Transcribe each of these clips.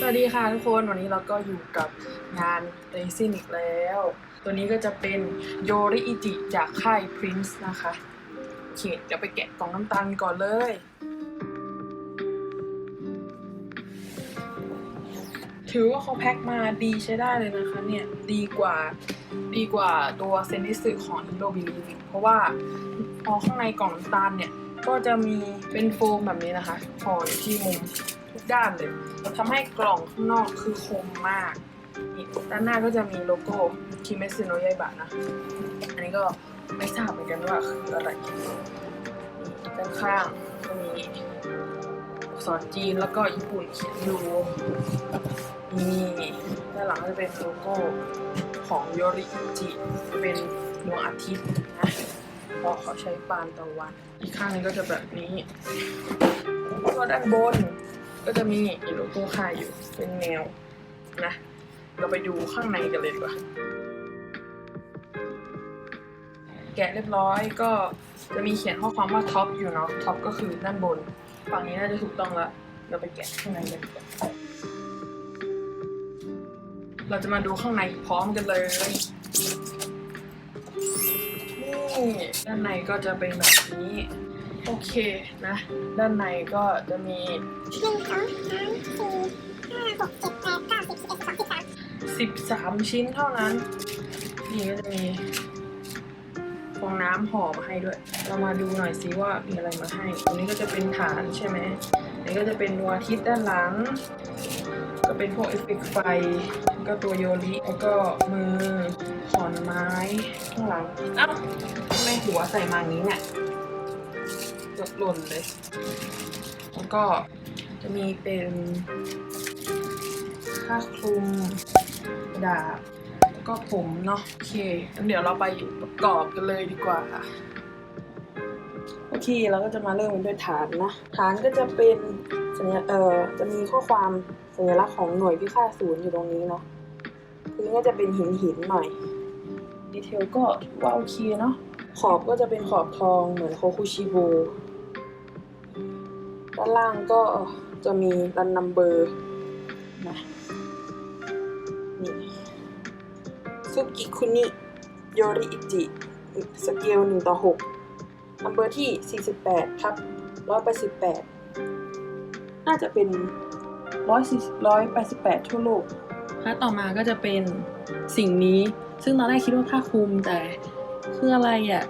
สวัสดีค่ะทุกคนวันนี้เราก็อยู่กับงานเรซินอีกแล้ว ตัวนี้ก็จะเป็นโยริอิจิจากค่าย Prince นะคะเคเดี๋ยวไปแกะกล่องน้ำตาลก่อนเลย ถือว่าเขาแพ็คมาดีใช้ได้เลยนะคะเนี่ย ดีกว่าดีกว่าตัวเซนดิสึของ i n d o b i l i v เพราะว่าพอข้างในกล่องน้ำตาลเนี่ย ก็จะมีเป็นโฟมแบบนี้นะคะห่ออยู่ที่มุม ด้านเลยทำให้กล่องข้างนอกคือคมมากนี่ด้านหน้าก็จะมีโลโก้คิเมซึโนะยายบะนะ อันนี้ก็ไม่ทราบเหมือนกันว่าคืออะไรด้านข้างก็มีอักษรจีนแล้วก็ญี่ปุ่นเขียนอยู่นี่ด้านหลังก็จะเป็นโลโก้ของโยริอิจิเป็นดวงอาทิตย์นะเพราะเขาใช้ปานตะวัน อีกข้างนึงก็จะแบบนี้ก็ด้านบน ก็จะมีโลโก้ค่ายอยู่เป็นแนวนะ เราไปดูข้างในกันเลยดีกว่า แกะเรียบร้อยก็จะมีเขียนข้อความว่าท็อปอยู่เนาะท็อปก็คือด้านบน ฝั่งนี้น่าจะถูกต้องละเราไปแกะข้างในกันดีกว่าเราจะมาดูข้างในพร้อมกันเลยนี่ด้านในก็จะเป็นแบบนี้ โอเคนะ ด้านในก็จะมีหนึ่งสองสามสี่ห้าหกเจ็ดแปดเก้าสิบสิบเอ็ดสิบสองสิบสาม13ชิ้นเท่านั้น นี่ก็จะมีฟองน้ำห่อมาให้ด้วย เรามาดูหน่อยซิว่ามีอะไรมาให้ ตรงนี้ก็จะเป็นฐานใช่ไหมนนี้ก็จะเป็นดวงอาทิตย์ด้านหลัง ก็เป็นพวกเอฟเฟกต์ไฟ ก็ตัวโยริแล้วก็มือขอนไม้ข้างหลัง เอ้าทำไมหัวใส่มาอย่างนี้เนี่ย เกือบหล่นเลย แล้วก็จะมีเป็นผ้าคลุมกระดาษแล้วก็ผมเนาะโอเคงั้นเดี๋ยวเราไปประกอบกันเลยดีกว่าค่ะโอเคเราก็จะมาเริ่มกันด้วยฐานนะฐานก็จะเป็นสัญญาเอ่อจะมีข้อความสัญลักษณ์ของหน่วยพิฆาตศูนย์อยู่ตรงนี้เนาะพื้นก็จะเป็นหินหินหน่อยดีเทลก็ว่าโอเคเนาะขอบก็จะเป็นขอบทองเหมือนโคคุชิโบ ด้านล่างก็จะมีรันนัมเบอร์นะนี่ซุกิคุนิโยริอิจิสเกล1ต่อ6นัมเบอร์ที่ 48ทับ188 น่าจะเป็น 148 ทั่วโลกถ้าต่อมาก็จะเป็นสิ่งนี้ ซึ่งตอนแรกคิดว่าผ้าคลุมแต่คืออะไรอะ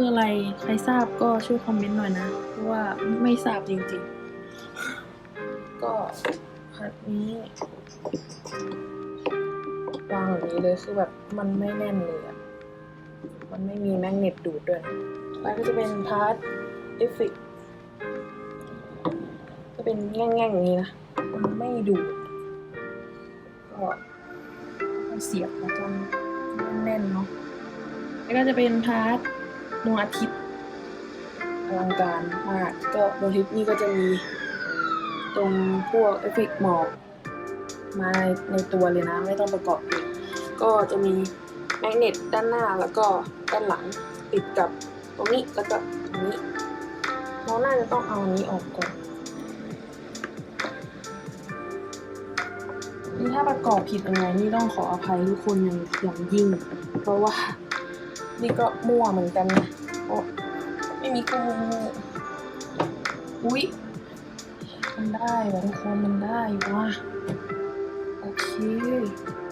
คืออะไรใครทราบก็ช่วยคอมเมนต์หน่อยนะ เพราะว่าไม่ทราบจริงๆ ก็พัดนี้วางแบบนี้เลยคือแบบมันไม่แน่นเลยอะมันไม่มีแมกเนตดูดด้วยนะแล้วก็จะเป็นพาร์ทเอฟเฟกจะเป็นแง่งๆอย่างนี้นะ มันไม่ดูดก็ต้องเสียบแล้วกันแน่นๆเนาะแล้วก็จะเป็นพาร์ท ดวงอาทิตย์อลังการมากก็ดวงอาทิตย์นี่ก็จะมีตรงพวกเอฟเฟกหมอกมาในในตัวเลยนะ ไม่ต้องประกอบเองก็จะมีแมกเนตด้านหน้าแล้วก็ด้านหลังติดกับตรงนี้แล้วก็ตรงนี้เราน่าจะต้องเอาอันนี้ออกก่อนนี่ถ้าประกอบผิดยังไงนี่ต้องขออภัยทุกคนอย่างอย่างยิ่ง เพราะว่า นี่ก็มั่วเหมือนกันนะโอ้ไม่มีกูอุ๊ย มันได้วะทุกคนมันได้วะโอเค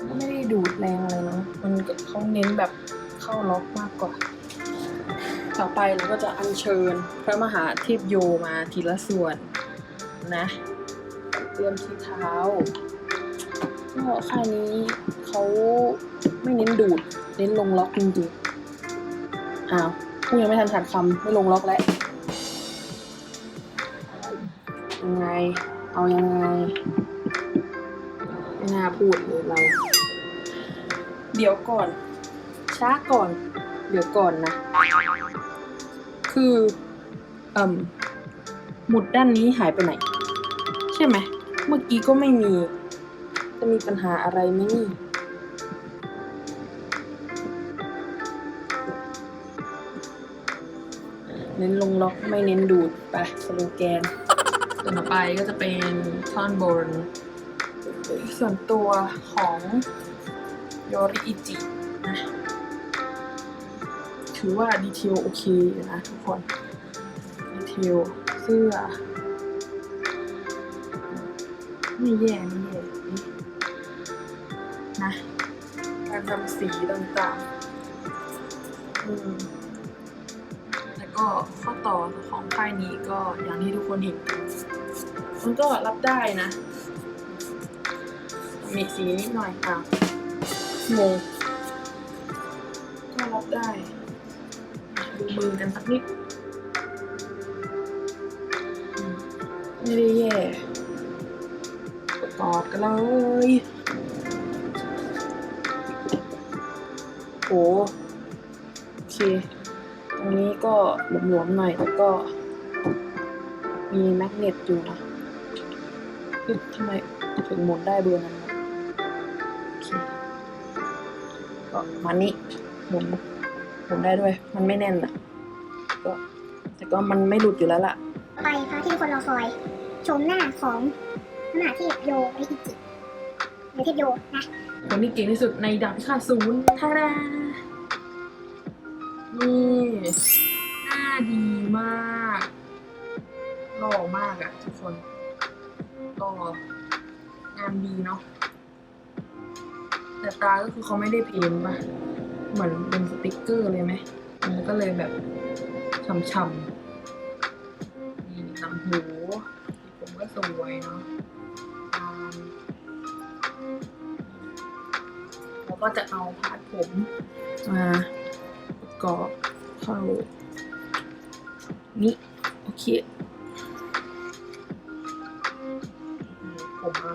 ก็ไม่ได้ดูดแรงอะไรเนาะมันเขาเน้นแบบเข้าล็อกมากกว่า ต่อไปเราก็จะอัญเชิญพระมหาเทพโยมาทีละส่วนนะเตรียมที่เท้าก็ค่ายนี้เขาไม่เน้นดูด เน้นลงล็อกจริงๆ อ้าวพูดยังไม่ทันขาดคำไม่ลงล็อกแล้วยังไง เอายังไงไม่น่าพูดเลยเรา เดี๋ยวก่อน ช้าก่อน เดี๋ยวก่อนนะ คือเอ่มหมุดด้านนี้หายไปไหน ใช่ไหม เมื่อกี้ก็ไม่มี จะมีปัญหาอะไรไหมนี่ เน้นลงล็อกไม่เน้นดูดไปสโลแกนส่วนต่อไปก็จะเป็นท่อนบน ส่วนตัวของโยริอิจินะถือว่าดีเทลโอเคนะทุกคน ดีเทลเสื้อไม่แย่ไม่แย่นี่นะการทำสีต่างๆ อืม ข้อต่อของค่ายนี้ก็อย่างที่ทุกคนเห็น มันก็รับได้นะ มีสีนิดหน่อยอะงงก็รับได้ ดูมือกันสักนิดไม่ได้แย่ประกอบกันเลยโหโอเค ก็หลวมๆหน่อยแล้วก็ มีแมกเนตอยู่นะเอ๊ะทำไมถึงหมุนได้เบอร์นั้นวะโอเคก็มานี่หมุนหมุนได้ด้วย มันไม่แน่นอะก็แต่ก็มันไม่หลุดอยู่แล้วล่ะ ไปพระที่ทุกคนรอคอย ชมหน้าของมหาเทพโยริอิจิหรือเทพโยนะคนที่เก่งที่สุดในดับพิฆาตศูนย์ท่าดานี่ หล่อมากอะทุกคนหล่องานดีเนาะแต่ตาก็คือเขาไม่ได้เพ้นป่ะเหมือนเป็นสติกเกอร์เลยไหมมันก็เลยแบบช่ำๆนี่หนังหูผมก็สวยเนาะตามแล้วก็จะเอาพาดผมมาประกอบเข้านี่โอเค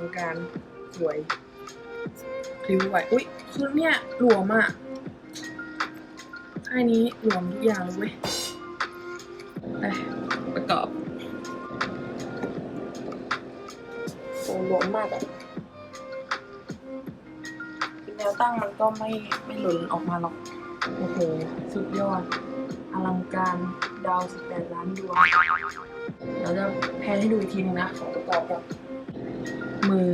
ลังการสวยพริ้วไหวอุ้ยคือเนี่ยหลวมอะค่ายนี้หลวมทุกอย่างเลยเว้ยไปประกอบโอ้หลวมมากอะแนวตั้งมันก็ไม่ไม่หล่นออกมาหรอก โอ้โห สุดยอด อลังการดาว 18 ล้านดวงเราจะแพนให้ดูอีกทีนึงนะ ของประกอบกับ มือ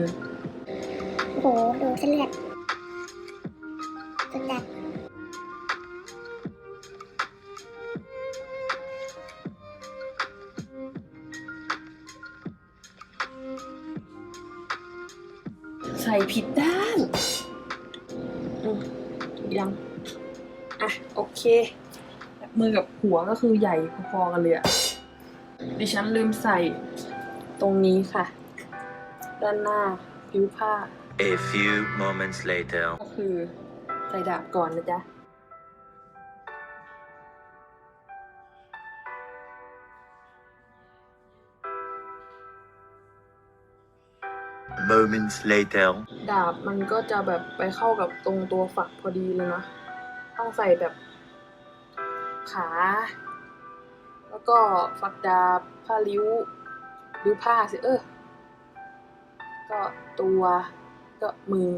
โอ้โห ดูเส้นเลือดสุดจัดใส่ผิดด้านอืมยังอะ โอเค มือกับหัวก็คือใหญ่พอๆกันเลยอะดิฉันลืมใส่ตรงนี้ค่ะ ด้านหน้าผิวผ้า A few moments later. ก็คือใส่ดาบก่อนนะจ๊ะ Moments later. ดาบมันก็จะแบบไปเข้ากับตรงตัวฝักพอดีเลยนะ ต้องใส่แบบขา แล้วก็ฝักดาบผ้าริ้วริ้วผ้าสิ เออ ก็ตัวก็มือ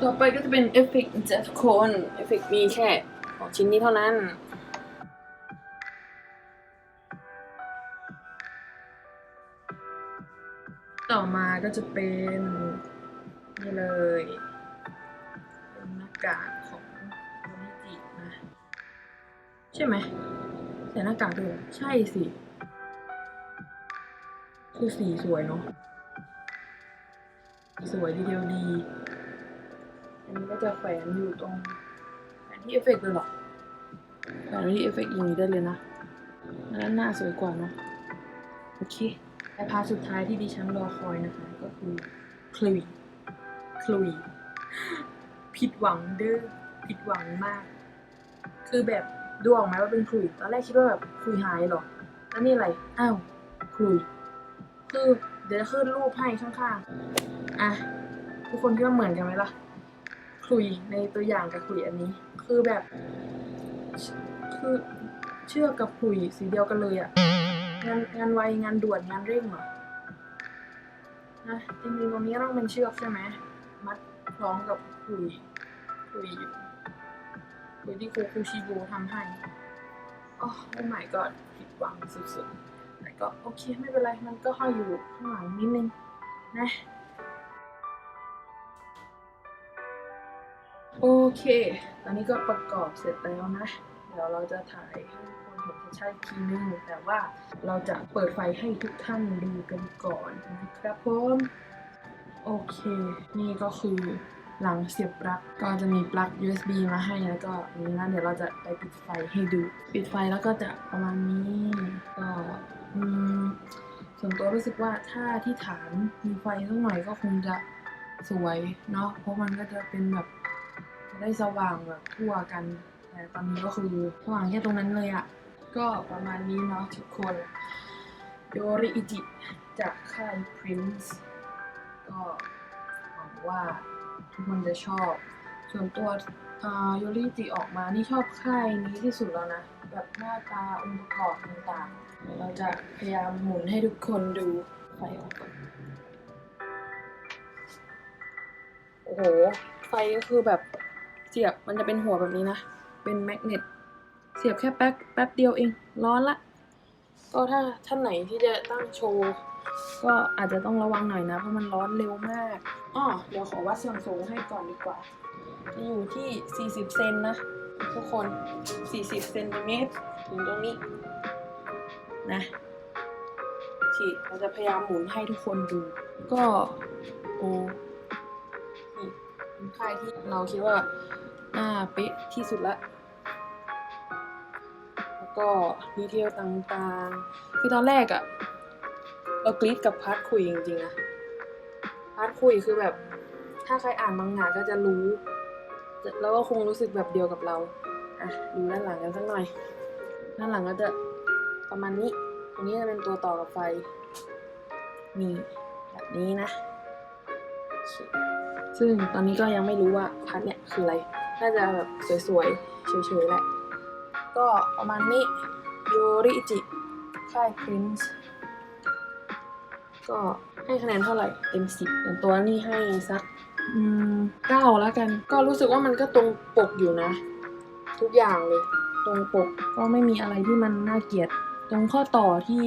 ต่อไปก็จะเป็นเอฟเฟกต์จากทุกคนเอฟเฟกต์มีแค่ของชิ้นนี้เท่านั้นต่อมาก็จะเป็นนี่เลยเป็นหน้ากากของโมนิจินะใช่ไหมใส่หน้ากากด้วยใช่สิ คือสีสวยเนาะ สวยดีเดียวดี อันนี้ก็จะแขวนอยู่ตรงแขวนที่เอฟเฟกต์เลยหรอแขวนที่เอฟเฟกต์อย่างนี้ได้เลยนะแล้วหน้าสวยกว่าเนาะโอเคและพาสุดท้ายที่ดิฉันรอคอยนะคะ ก็คือคลุยคลุยผิดหวังเด้อผิดหวังมาก คือแบบดูออกไหมว่าเป็นคลุยตอนแรกคิดว่าแบบคลุยหายหรอแล้วนี่อะไร อ้าวคลุยคือเดี๋ยวจะขึ้นรูปให้ข้างๆ อะทุกคนคิดว่าเหมือนกันไหมล่ะคลุยในตัวอย่างกับคลุยอันนี้ คือแบบ คือเชือกกับคลุยสีเดียวกันเลยอะงานงานไวงานด่วนงานเร่งเหรอนะจริงๆตรงนี้ต้องเป็นเชือกใช่ไหมมัดคล้องกับคลุยคลุยอยู่คลุยที่คคูชิโบทำให้อ๋อโอ้ my god ผิดหวังสุดๆแต่ก็โอเคไม่เป็นไรมันก็ห้อยอยู่ข้างหลังนิดนึงนะ โอเค ตอนนี้ก็ประกอบเสร็จแล้วนะ เดี๋ยวเราจะถ่ายให้ทุกคนเห็นชัดๆทีนึง แต่ว่าเราจะเปิดไฟให้ทุกท่านดูกันก่อนนะครับผม โอเค นี่ก็คือหลังเสียบปลั๊กก็จะมีปลั๊ก USB มาให้แล้วก็นี้นะเดี๋ยวเราจะไปปิดไฟให้ดู ปิดไฟแล้วก็จะประมาณนี้ก็อืมส่วนตัวรู้สึกว่าถ้าที่ฐานมีไฟสักหน่อยก็คงจะสวยเนาะเพราะมันก็จะเป็นแบบ จะได้สว่างแบบทั่วกัน แต่ตอนนี้ก็คือสว่างแค่ตรงนั้นเลยอะก็ประมาณนี้เนาะทุกคนโยริอิจิจากค่าย Prince ก็หวังว่าทุกคนจะชอบ ส่วนตัวโยริจิออกมานี่ชอบค่ายนี้ที่สุดแล้วนะ แบบหน้าตาองค์ประกอบต่างๆเดี๋ยวเราจะพยายามหมุนให้ทุกคนดูไฟออกก่อนโอ้โห ไฟก็คือแบบ เสียบมันจะเป็นหัวแบบนี้นะ เป็นแมกเนตเสียบแค่แป๊บแป๊บเดียวเอง ร้อนละ ก็ถ้าท่านไหนที่จะตั้งโชว์ก็อาจจะต้องระวังหน่อยนะ เพราะมันร้อนเร็วมากอ้อเดี๋ยวขอวัดส่วนสูงให้ก่อนดีกว่า จะอยู่ที่ 40 เซนนะ ทุกคน 40 เซนติเมตรถึงตรงนี้ นะโอเคเราจะพยายามหมุนให้ทุกคนดู ก็ โอ้นี่เป็นค่ายที่เราคิดว่า หน้าเป๊ะที่สุดละแล้วก็ดีเทลต่างๆ คือตอนแรกอะเรากรี๊ดกับพาร์ทคุยจริงๆนะพาร์ทคุยคือแบบ ถ้าใครอ่านมังงะก็จะรู้ แล้วก็คงรู้สึกแบบเดียวกับเราอะดูด้านหลังกันสักหน่อย ด้านหลังก็จะประมาณนี้ตรงนี้จะเป็นตัวต่อกับไฟนี่แบบนี้นะ ซึ่งตอนนี้ก็ยังไม่รู้ว่าพาร์ทเนี่ยคืออะไร น่าจะแบบสวยๆเฉยๆแหละ ก็ประมาณนี้โยริจิ ค่าย Prince ก็ให้คะแนนเท่าไหร่เต็มสิบอย่างตัวนี้ให้สักเก้าแล้วกัน ก็รู้สึกว่ามันก็ตรงปกอยู่นะ ทุกอย่างเลย ตรงปกก็ไม่มีอะไรที่มันน่าเกลียด ตรงข้อต่อที่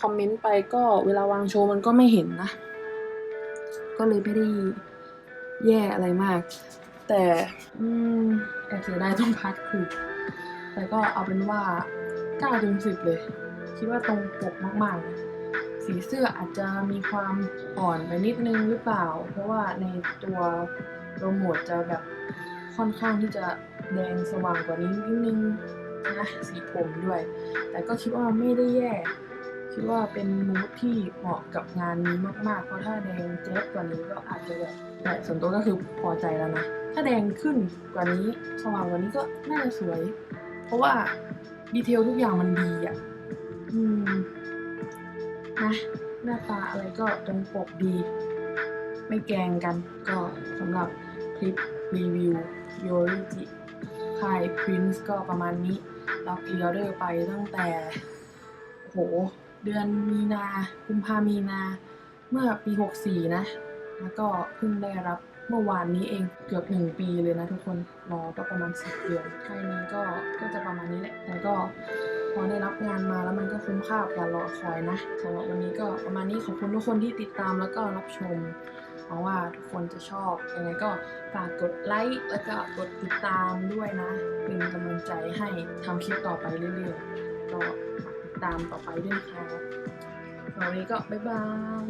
คอมเมนต์ไปก็เวลาวางโชว์มันก็ไม่เห็นนะ ก็เลยไม่ได้แย่อะไรมาก แต่อืมแอบเสียดายต้องพัดคือแต่ก็เอาเป็นว่า9เต็ม10 เลย คิดว่าตรงปกมากๆนะสีเสื้ออาจจะมีความอ่อนไปนิดนึงหรือเปล่า เพราะว่าในตัวโปรโมทจะแบบค่อนข้างที่จะแดงสว่างกว่านี้นิดนึงนะสีผมด้วย แต่ก็คิดว่าไม่ได้แย่ คิดว่าเป็นมูดที่เหมาะกับงานนี้มากๆ เพราะถ้าแดงแจ๊ดกว่านี้ก็อาจจะแบบแต่ส่วนตัวก็คือพอใจแล้วนะ ถ้าแดงขึ้นกว่านี้สว่างกว่านี้ก็น่าจะสวย เพราะว่าดีเทลทุกอย่างมันดีอะ อืมนะหน้าตาอะไรก็ตรงปกดี ไม่แกงกันก็สำหรับคลิปรีวิวโยริจิค่าย Prince ก็ประมาณนี้ราพรีออเดอร์ไปตั้งแต่ โห เดือนมีนากุมภามีนา เมื่อปี 64 นะ แล้วก็เพิ่งได้รับ เมื่อวานนี้เองเกือบหนึ่งปีเลยนะทุกคนรอก็ประมาณสิบเดือนค่ายนี้ก็ก็จะประมาณนี้แหละแต่ก็พอได้รับงานมาแล้วมันก็คุ้มค่ากับการรอคอยนะสำหรับวันนี้ก็ประมาณนี้ขอบคุณทุกคนที่ติดตามแล้วก็รับชมหวังว่าทุกคนจะชอบยังไงก็ฝากกดไลค์แล้วก็กดติดตามด้วยนะ เป็นกำลังใจให้ทำคลิปต่อไปเรื่อยๆก็ติดตามต่อไปด้วยนะครับสำหรับวันนี้ก็บ๊ายบาย